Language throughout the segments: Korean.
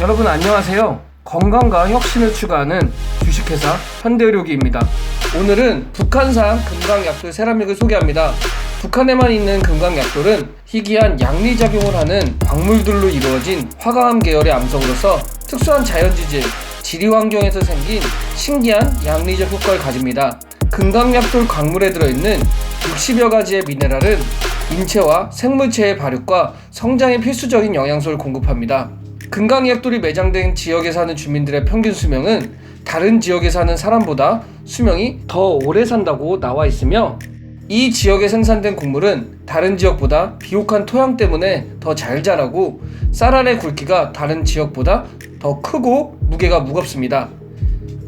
여러분 안녕하세요. 건강과 혁신을 추구하는 주식회사 현대의료기입니다. 오늘은 북한산 금강약돌 세라믹을 소개합니다. 북한에만 있는 금강약돌은 희귀한 양리작용을 하는 광물들로 이루어진 화강암 계열의 암석으로서 특수한 자연지질, 지리 환경에서 생긴 신기한 양리적 효과를 가집니다. 금강약돌 광물에 들어있는 60여 가지의 미네랄은 인체와 생물체의 발육과 성장에 필수적인 영양소를 공급합니다. 금강약돌이 매장된 지역에 사는 주민들의 평균 수명은 다른 지역에 사는 사람보다 수명이 더 오래 산다고 나와 있으며 이 지역에 생산된 곡물은 다른 지역보다 비옥한 토양 때문에 더 잘 자라고 쌀알의 굵기가 다른 지역보다 더 크고 무게가 무겁습니다.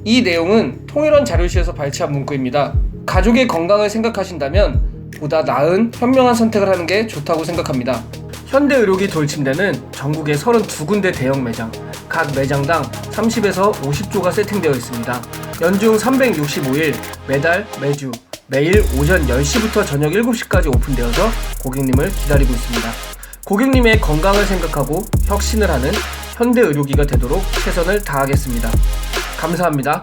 이 내용은 통일원 자료실에서 발췌한 문구입니다. 가족의 건강을 생각하신다면 보다 나은 현명한 선택을 하는 게 좋다고 생각합니다. 현대의료기 돌침대는 전국에 32군데 대형 매장, 각 매장당 30에서 50조가 세팅되어 있습니다. 연중 365일 매달 매주 매일 오전 10시부터 저녁 7시까지 오픈되어서 고객님을 기다리고 있습니다. 고객님의 건강을 생각하고 혁신을 하는 현대의료기가 되도록 최선을 다하겠습니다. 감사합니다.